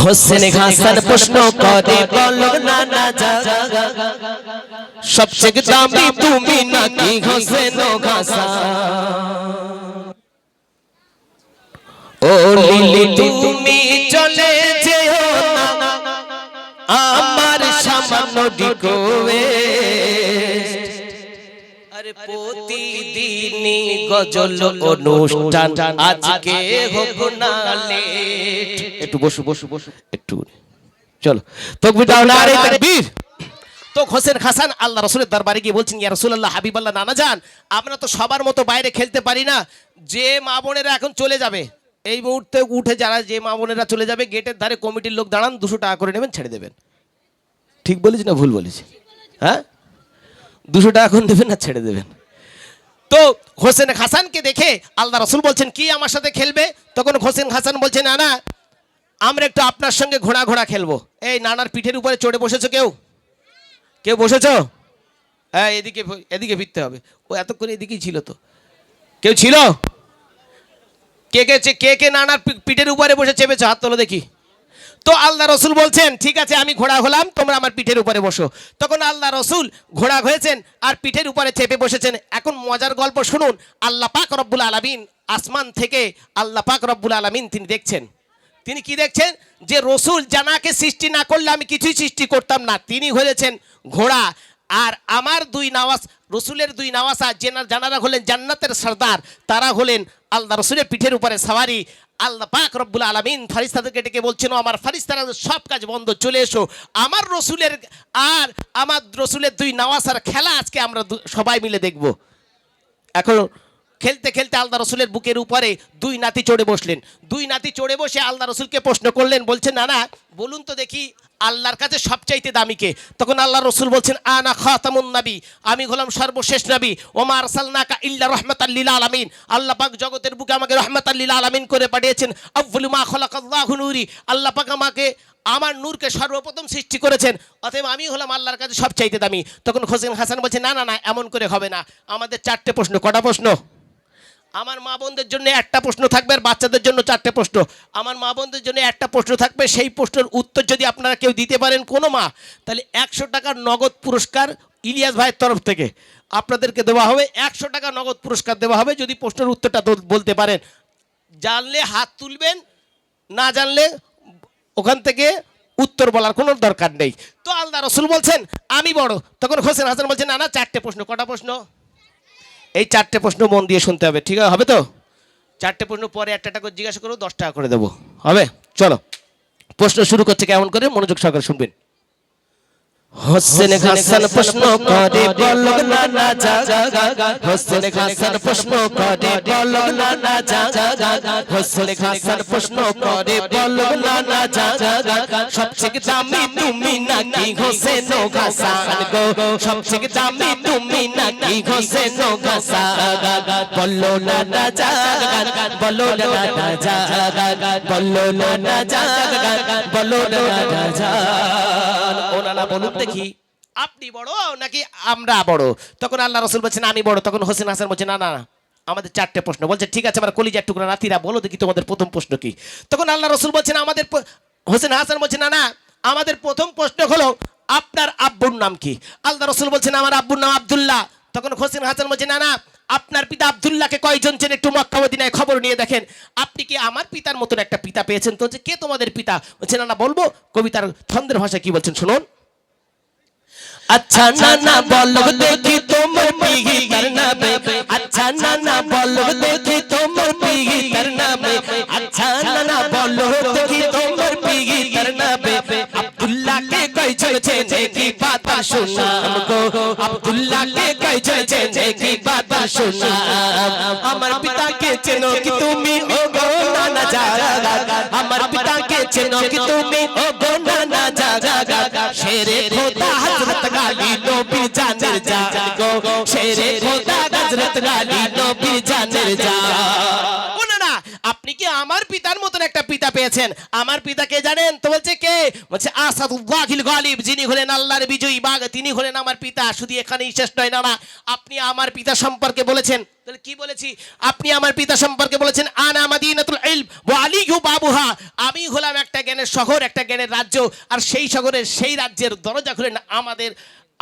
হোসেন হাসান প্রশ্ন করে, বলো, না না সবচেয়ে দামি তুমি নাকি হোসেন হাসান? ও লিলি তুমি চলে যেও না। আমার সামান্য আরে প্রতিদিনই গজল অনুষ্ঠান। আজকে হোক না লেট একটু বসু বসু বসু। একটু চলো। তকবির দাও না রে তাকবীর। তো হোসেন হাসান আল্লাহ রসুলের দরবারে গিয়ে বলছেন ইয়া রসুল্লাহ হাবিব আল্লাহ নানা যান আমরা তো সবার মতো বাইরে খেলতে পারি না। যে মা বোনেরা এখন চলে যাবে এই মুহূর্তে উঠে যারা যে মা বোনেরা চলে যাবে গেটের ধারে কমিটির লোক দাঁড়ান দুশো টাকা করে নেবেন ছেড়ে দেবেন। ঠিক বলেছি না ভুল বলেছি? হ্যাঁ? দুশো টাকা এখন দেবেন না, ছেড়ে দেবেন। তো হোসেন হাসানকে দেখে আল্লাহ রসুল বলছেন, কি আমার সাথে খেলবে? তখন হোসেন হাসান বলছেন না আমরা একটু আপনার সঙ্গে ঘোড়া ঘোড়া খেলব। এই নানার পিঠের উপরে চড়ে বসেছো কেউ? কেউ বসেছ? হ্যাঁ এদিকে এদিকে ফিরতে হবে। ও এতক্ষণ এদিকেই ছিল তো। কেউ ছিল? কে কে কে কে নানার পিঠের উপরে বসে চেপেছো? হাত তোলো দেখি। তো আল্লাহ রসুল বলছেন, ঠিক আছে, আমি ঘোড়া হলাম, তোমরা আমার পিঠের উপরে বসো। তখন আল্লাহ রসুল ঘোড়া হয়েছেন আর পিঠের উপরে চেপে বসেছেন। এখন মজার গল্প শুনুন, আল্লাহ পাক রব্বুল আলমিন আসমান থেকে আল্লাহ পাক রব্বুল আলমিন তিনি দেখছেন। তিনি কি দেখছেন? যে রসুল জানাকে সৃষ্টি না করলে আমি কিছুই সৃষ্টি করতাম না। তিনি হয়েছেন ঘোড়া। আর আমার দুই নাওয়াজ, রসুলের দুই নাওয়াসা জেনার জানারা হলেন জান্নাতের সর্দার। তারা হলেন আল্লাহ রসুলের পিঠের উপরে সাওয়ারি। আল্লাহ পাক রব্বুল আলমিন ফারিস্তাদেরকে ডেকে বলছেন আমার ফারিস্তারা সব কাজ বন্ধ, চলে এসো। আমার রসুলের আর আমার রসুলের দুই নাওয়াসার খেলা আজকে আমরা সবাই মিলে দেখব। এখন খেলতে খেলতে আল্লাহ রসুলের বুকের উপরে দুই নাতি চড়ে বসলেন। দুই নাতি চড়ে বসে আল্লাহ রসুলকে প্রশ্ন করলেন, বলছেন না না বলুন তো দেখি আল্লাহর কাছে সবচাইতে দামিকে তখন আল্লাহ রসুল বলছেন, আনা খাতামুন নবী, আমি হলাম সর্বশেষ নবী ওমার সালনাকা ইল্লা রহমাতাল্লিল আলামিন। আল্লাহ পাক জগতের বুকে আমাকে রহমাতাল্লিল আলামিন করে পাঠিয়েছেন আফজলু মা খলাকাল্লাহু নূরি। আল্লাহ পাক আমাকে, আমার নূরকে সর্বপ্রথম সৃষ্টি করেছেন, অতএব আমি হলাম আল্লাহর কাছে সবচাইতে দামি। তখন হোসেন হাসান বলছে, না না না, এমন করে হবে না। আমাদের চারটে প্রশ্ন, কটা প্রশ্ন? আমার মা বোনদের জন্য একটা প্রশ্ন থাকবে আর বাচ্চাদের জন্য চারটে প্রশ্ন। আমার মা বোনদের জন্য একটা প্রশ্ন থাকবে, সেই প্রশ্নের উত্তর যদি আপনারা কেউ দিতে পারেন কোনো মা, তাহলে একশো টাকার নগদ পুরস্কার ইলিয়াস ভাইয়ের তরফ থেকে আপনাদেরকে দেওয়া হবে। একশো টাকা নগদ পুরস্কার দেওয়া হবে যদি প্রশ্নের উত্তরটা বলতে পারেন। জানলে হাত তুলবেন, না জানলে ওখান থেকে উত্তর বলার কোনো দরকার নেই। তো আল্লাহ রসুল বলছেন, আমি বড়। তখন হোসেন হাসান বলছেন, না না, চারটে প্রশ্ন, কটা প্রশ্ন? এই চারটে প্রশ্ন মন দিয়ে শুনতে হবে, ঠিক আছে? হবে তো? চারটে প্রশ্ন পরে একটা টাকা জিজ্ঞাসা করব দশ টাকা করে দেবো। হবে? চলো। প্রশ্ন শুরু করছে কেমন করে? মনোযোগ সহকারে শুনবেন। হোসেন হাসান প্রশ্ন করে বলো না না যা হোসেন হাসান প্রশ্ন করে বলো না না যা হোসেন হাসান প্রশ্ন করে বলো না না যা সবচেয়ে দামি তুমি নাকি হোসেন হাসান গো সবচেয়ে দামি তুমি নাকি হোসেন হাসান বলো না না যা বলো না না যা বলো না না যা বলো না না যা ওনারা বলুন দেখি আপনি বড় নাকি আমরা বড়? তখন আল্লাহ রসুল বলছেন আমি বড়। তখন হোসেন হাসান বলছে না না না আমাদের চারটে প্রশ্ন। বলছে ঠিক আছে আমার কলিজার টুকরা নাতিরা বলো দেখি তোমাদের প্রথম প্রশ্ন কি? তখন আল্লাহ রসুল বলছেন আমাদের হোসেন হাসান বলছে না না আমাদের প্রথম প্রশ্ন হলো আপনার আব্বুর নাম কি? আল্লাহ রসুল বলছেন আমার আব্বুর নাম আব্দুল্লাহ। তখন হোসেন হাসান বলছে না না আপনার পিতা আব্দুল্লাহকে কয়জন চেন একটু মক্কা মদিনায় খবর নিয়ে দেখেন? আপনি কি আমার পিতার মতন একটা পিতা পেয়েছেন? তো যে কে তোমাদের পিতা? বলছে না না বলব। কবিতার ছন্দের ভাষায় কি বলছেন শুনুন। আচ্ছা না না বলো দেখি তোমার পিগিতার নামে। আচ্ছা না না বলো দেখি তোমার পিগিতার নামে। আচ্ছা না না বলো দেখি তোমার পিগিতার নামে। আব্দুল্লাহকে কই চলেছে দেখি বাতা শোনাম গো আব্দুল্লাহকে কই চলেছে দেখি বাতা শোনাম আমার পিতাকে চেনো কি তুমি? ও গো নানা জাগা আমার পিতাকে চেনো কি তুমি? ও গো নানা জাগা শেরে হযরত গালি নবী জানের যা গো। শেরে খোদা হযরত গালি নবী জানের জান। মতন একটা পিতা পেয়েছেন। আমার পিতাকে জানেন? তো বলছে কে? বলছে, আসাদুল্লাহিল গালিব, যিনি হলেন আল্লাহর বিজয়ী বাঘ, তিনি হলেন আমার পিতা। শুধু এখানেই শেষ নয় না আপনি আমার পিতা সম্পর্কে বলেছেন। কি বলেছি? আপনি আমার পিতা সম্পর্কে বলেছেন, আনা মাদিনাতুল ইলম আবুহা আমি হলাম একটা জ্ঞানের শহর, একটা জ্ঞানের রাজ্য, আর সেই শহরের সেই রাজ্যের দরজা খুলেন আমাদের,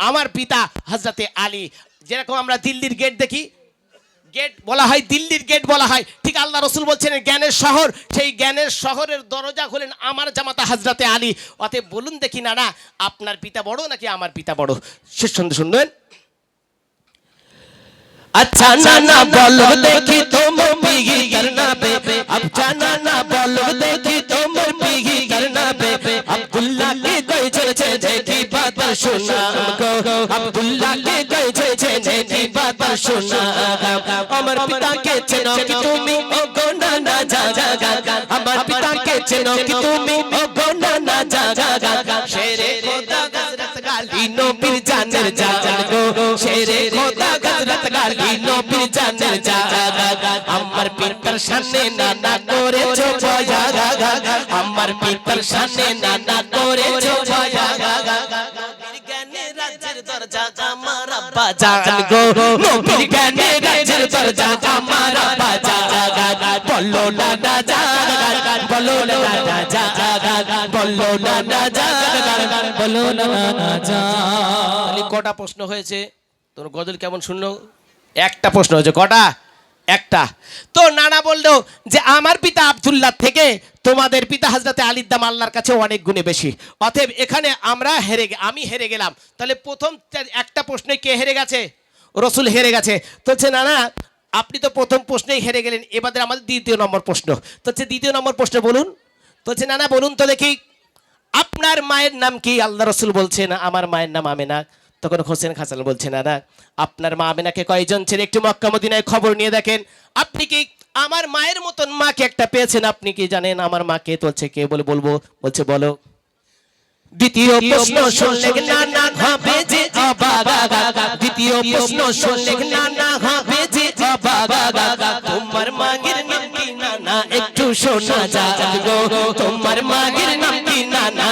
আমার পিতা হজরতে আলী। যেরকম আমরা দিল্লির গেট দেখি গেট বলা হয়, দিল্লির গেট বলা হয় ঠিক আল্লাহ রসুল বলছেন জ্ঞানের শহর সেই জ্ঞানের শহরের দরজা হলেন আমার জামাতা হাজরাতে আলী অতএব বলুন দেখি না না আপনার পিতা বড় নাকি আমার পিতা বড় শেষ সন্ধে শুনবেন अच्छा नाना बोलो देखी तुम पीगी करना पे अच्छा नाना बोलो देखी तुम पीगी करना पे अब्दुल्ला के गए छे छे देखी बात पर सुना हमको अब्दुल्ला के गए छे छे देखी बात पर सुना अमर पिता के चनो कि तुमी ओ गोना ना जा जा गा अमर पिता के चनो कि तुमी ओ गोना ना जा जा गा शेरे खुदा गजरत गाली नो पीर जानर जान गो शेरे खुदा গজরত গালি নবীর জানের জাগা আমার পিতার সামনে নানা করেছো ভয়া গা নানা কটা প্রশ্ন হয়েছে? তোর গজল কেমন শুনলো? একটা প্রশ্ন হয়েছে। কটা? একটা। তো নানা বলল যে, আমার পিতা আব্দুল্লাহ থেকে তোমাদের পিতা হাজরাতে আলীর দাম আল্লাহর কাছে অনেক গুণে বেশি। অতএব এখানে আমরা হেরে আমি হেরে গেলাম। তাহলে প্রথম একটা প্রশ্নে কে হেরে গেছে? রসুল হেরে গেছে। তো হচ্ছে নানা আপনি তো প্রথম প্রশ্নেই হেরে গেলেন। এবারে আমাদের দ্বিতীয় নম্বর প্রশ্ন। তো হচ্ছে দ্বিতীয় নম্বর প্রশ্ন বলুন। তো হচ্ছে নানা বলুন তো দেখি, আপনার মায়ের নাম কি? আল্লাহ রসুল বলছেন, আমার মায়ের নাম আমেনা। তখন হোসেন হাসান বলছেন না আপনার মা আমেনাকে কয়জন ছেলে একটু মক্কা মদিনায় খবর নিয়ে দেখেন? আপনি কি আমার মায়ের মতন মাকে একটা পেয়েছেন? আপনি কি জানেন আমার মাকে বলছে কে বলে বলব? বলছে বলো। দ্বিতীয় প্রশ্ন শুনলে না না হবে যে দ্বিতীয় প্রশ্ন শুনলে না না হবে যে তোমার মাগের নাম কি না না একটু শোনা যাক গো। তোমার মাগের নাম কি না না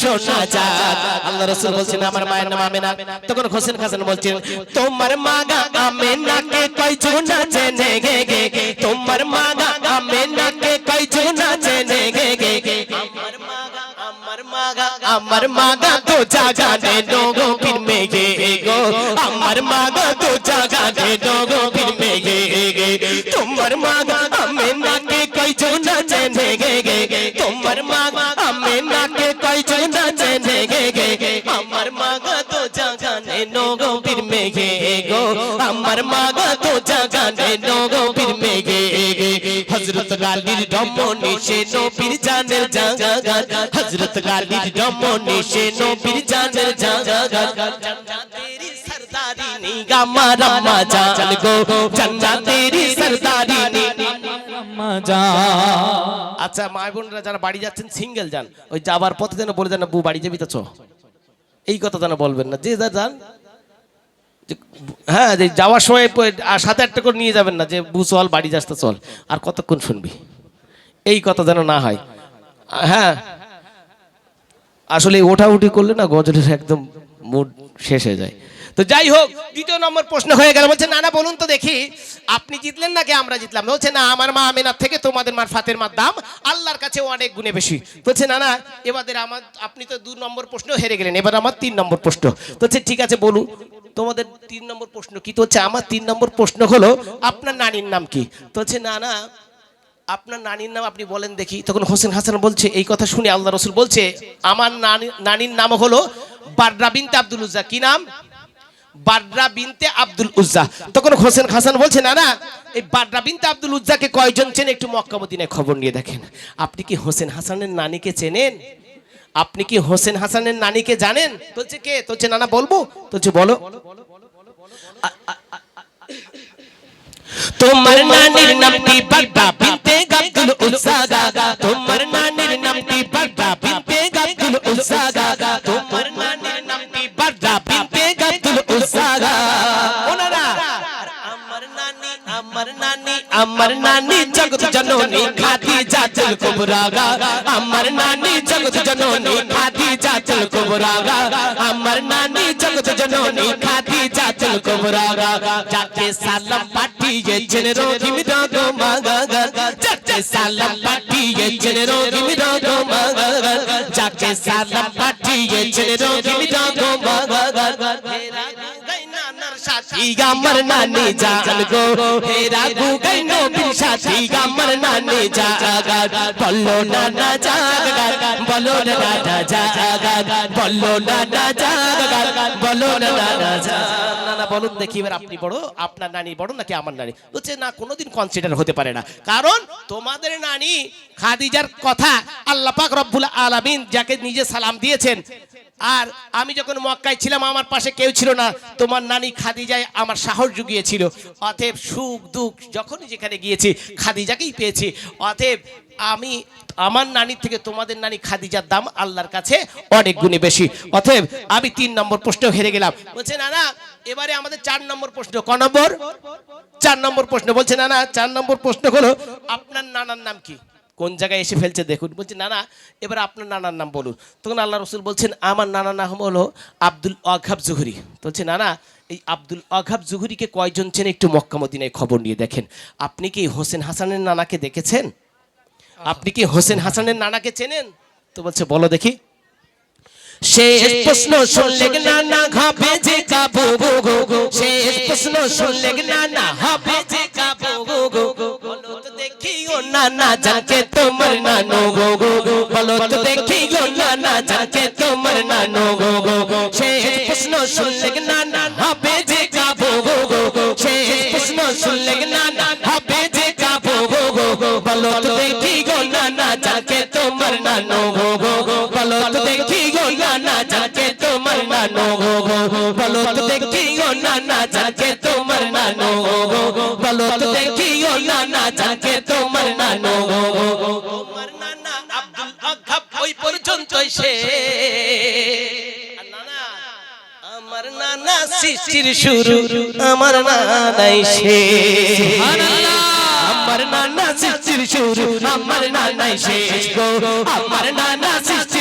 শোনা যাক। আল্লাহ রাসূল বলছেন, আমার মায়ের নাম আমেনা। তখন হোসেন হাসান বলছেন, তোমার মাগা আমেনাকে কয়জন চেনে গে গে তোমার মাগা আমেনাকে কয়জন চেনে গে গে আমার মাগা আমার মাগা আমার মাগা তো জাগা দে নোগো পীর মে গে আমার মাগা তো জাগা দে নোগো পীর মে গে তোমার মাগা আমি নাকে কই জোনা চেনে গে তোমার মাগা আমি নাকে কই জাগা দে নোগো পীর মে গে, আমার তো জাগা দে নোগো পীর গে গে। হযরত গালির দমনি সে নবীর জানের জাগা হযরত গালির দমনি সে নবীর জানের জাগা তেরি সরদারি নি গামার আম্মা জান গো। জান্নাত তেরি সরদারি নি আম্মা যা আচ্ছা মা বোনরা যারা বাড়ি যাচ্ছেন, সিঙ্গেল যান। ওই যাবার পথে যেন বলে যান বউ বাড়ি যাবি তো এই কথা যেন বলবেন না। যে যা যান হ্যাঁ যে যাওয়ার সময় আর সাথে একটা করে নিয়ে যাবেন না, যে বু চল, বাড়ি যাস চল। আর কতক্ষণ শুনবি? এই কথা যেন না হয়। হ্যাঁ আসলে ওঠাউঠি করলে না গজলের একদম মুড শেষ হয়ে যায়। তো যাই হোক, দ্বিতীয় নম্বর প্রশ্ন হয়ে গেল, বলছে না না বলুন তো দেখি, আপনি জিতলেন নাকি আমরা জিতলাম? বলছে, না, আমার মা আমেনার থেকে তোমাদের মার ফাতের মার দাম আল্লাহর কাছে অনেক গুণে বেশি। বলছে না না এবারে আমার, আপনি তো দু নম্বর প্রশ্ন হেরে গেলেন, এবার আমার তিন নম্বর প্রশ্ন। তো ঠিক আছে, বলুন, তোমাদের তিন নম্বর প্রশ্ন কি? তো হচ্ছে আমার তিন নম্বর প্রশ্ন হলো, আপনার নানির নাম কি? তো হচ্ছে না না আপনার নানির নাম আপনি বলেন দেখি। তখন হোসেন হাসান বলছে, এই কথা শুনে আল্লাহ রসুল বলছে, আমার নানি, নানির নাম হলো বার্রা বিনতে আব্দুল উজ্জা। কি নাম? বার্রা বিনতে আব্দুল উজ্জা। তখন হোসেন হাসান বলছে না না এই বার্রা বিনতে আব্দুল উজ্জাকে কয়জন চেনে একটু মক্কা মদিনায় খবর নিয়ে দেখেন। আপনি কি হোসেন হাসানের নানিকে চেনেন? আপনি কি হোসেন হাসানের নানিকে জানেন? বলছে, কে? তো হচ্ছে নানা, বলব? তো হচ্ছে বলো। তোমার নানির নামটি বাড্ডা বিনতে আব্দুল উজ্জা? তোমার নানির নামটি বাড্ডা বিনতে আব্দুল উজ্জা? তোমার চল কুবরা গা আমার নানি জগৎ জননী খাদিজা চল কুবরা গা আমার নানি জগৎ জননী খাদিজা চল কুবরা গা যাকে সালাম পাঠিয়েছেন রহিম রগ মাগা গা যাকে সালাম পাঠিয়েছেন পাঠিয়েছেন রোগিম রগমাগার যাকে সালাম পাঠিয়েছেন রোগিম আমার নানি জান গো হেরা গুগাই নবীর সাথী আমার নানি বলো নানা জাগার বলো নানা জাগার বলো নানা জাগার বলো নানা বলুন দেখি এবার আপনি বড়, আপনার নানি বড় নাকি আমার নানি? বলছে না, কোনোদিন কনসিডার হতে পারে না। কারণ তোমাদের নানি খাদিজার কথা আল্লাহ পাক রব্বুল আলামিন যাকে নিজে সালাম দিয়েছেন আর আমি যখন মক্কায় ছিলাম, আমার পাশে কেউ ছিল না। তোমার নানি খাদিজায় আমার সাহস জুগিয়েছিল। অতএব সুখ, দুঃখ, যখনই যেখানে গিয়েছি, খাদিজাকেই পেয়েছি। অতএব আমি আমার নানির থেকে তোমাদের নানি খাদিজার দাম আল্লাহর কাছে অনেক গুণে বেশি। অতএব আমি তিন নম্বর প্রশ্ন হেরে গেলাম। বলছে না না এবারে আমাদের চার নম্বর প্রশ্ন, ক নম্বর? চার নম্বর প্রশ্ন বলছে না না চার নম্বর প্রশ্ন হলো, আপনার নানার নাম কি? কোন জায়গায় এসে ফেলছে দেখুন। বলছে, নানা, এবার আপনার নানার নাম বলুন। তখন আল্লাহ রসুল বলছেন, আমার নানার নাম হলো আব্দুল অঘাব জুহুরি। বলছে, নানা, এই আব্দুল অঘাব জুহুরিকে কয়জন চেনে একটু মক্কা মদিনায় খবর নিয়ে দেখেন। আপনি কি হোসেন হাসানের নানাকে দেখেছেন? আপনি কি হোসেন হাসানের নানাকে চেনেন? তো বলছে, বলো দেখি। শেষ প্রশ্ন শুনলে না না হবে যে কাবু? গো গো শেষ প্রশ্ন শুনলে না না হবে যে গো গো গো বলো তো দেখি ও না না জানকে তোমার নানো গো গো গো বলো তো দেখি ও না না জানকে তোমার নানো গো গো গো শেষ প্রশ্ন শুনলে না না হবে যে কাবু গো গো গো শেষ প্রশ্ন শুনলে না না হবে যে কাবু গো গো গো বলো তো দেখি গো না না জানকে তোমার নানো গো গো গো বলো তো দেখি গো না না জানকে গো বলো তো দেখি না না জানকে তোমার নানো গো গো গো বলো তো দেখি না না জানকে তোমার নানো গো গো। গো তোমার নানা আব্দুল আগাব ওই পর্যন্তই সে আমার নানা সৃষ্টির শুরু আমার নানাই শেষ আমার নানা সৃষ্টির শুরু আমার নানাই শেষ গো। আমার নানা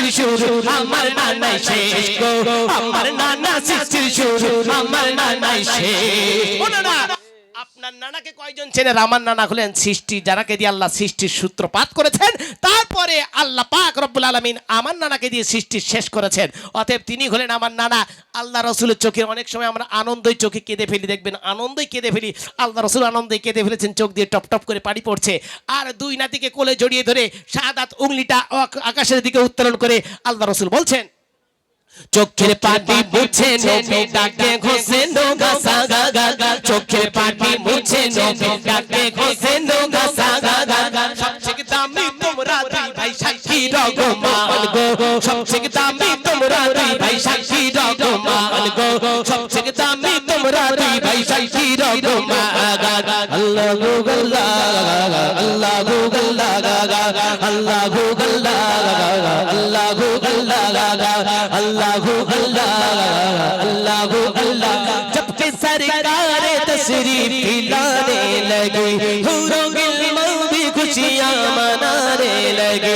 সৃষ্টির শুরু আমার নানাই শেষ গো। আমার নানা সৃষ্টির আমার নানাই শেষ। আপনার নানাকে কয়জন চেনেন? আমার নানা হলেন সৃষ্টি, যারাকে দিয়ে আল্লাহ সৃষ্টির সূত্রপাত করেছেন। তারপরে আল্লাহ পাক রব্বুল আলমিন আমার নানাকে দিয়ে সৃষ্টি শেষ করেছেন। অতএব তিনি হলেন আমার নানা। আল্লাহ রসুলের চোখে অনেক সময় আমরা আনন্দই চোখে কেঁদে ফেলি, দেখবেন আনন্দই কেঁদে ফেলি। আল্লাহ রসুল আনন্দে কেঁদে ফেলেছেন, চোখ দিয়ে টপ টপ করে পানি পড়ছে। আর দুই নাতিকে কোলে জড়িয়ে ধরে সাদাত উংলিটা আক- আকাশের দিকে উত্তোলন করে আল্লাহ রসুল বলছেন চোখের পাটি মুছে নবী ডাকে ঘষে নোগা সাগা গা চোখের পাটি মুছে নবী ডাকে ঘষে নোগা সাগা গা সবচেয়ে দামি তোমরা দুই ভাই সাক্ষী রগমান গো সবচেয়ে দামি দুই ভাই সাক্ষী রকম আল্লাহ গোগল্লা আল্লাহ গোগল্লা আল্লাহ গোগল্লা আল্লাহ গোগল্লা আল্লাহ গোগল্লা আল্লাহ গোগল্লা জব কে সরকার তশরীফ লানে লগে হুরুল মৌদি খুশিয়াঁ মনানে লগে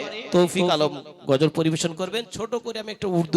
তৌফিক আলম গজল পরিবেশন করবেন। ছোট করে আমি একটা উর্দু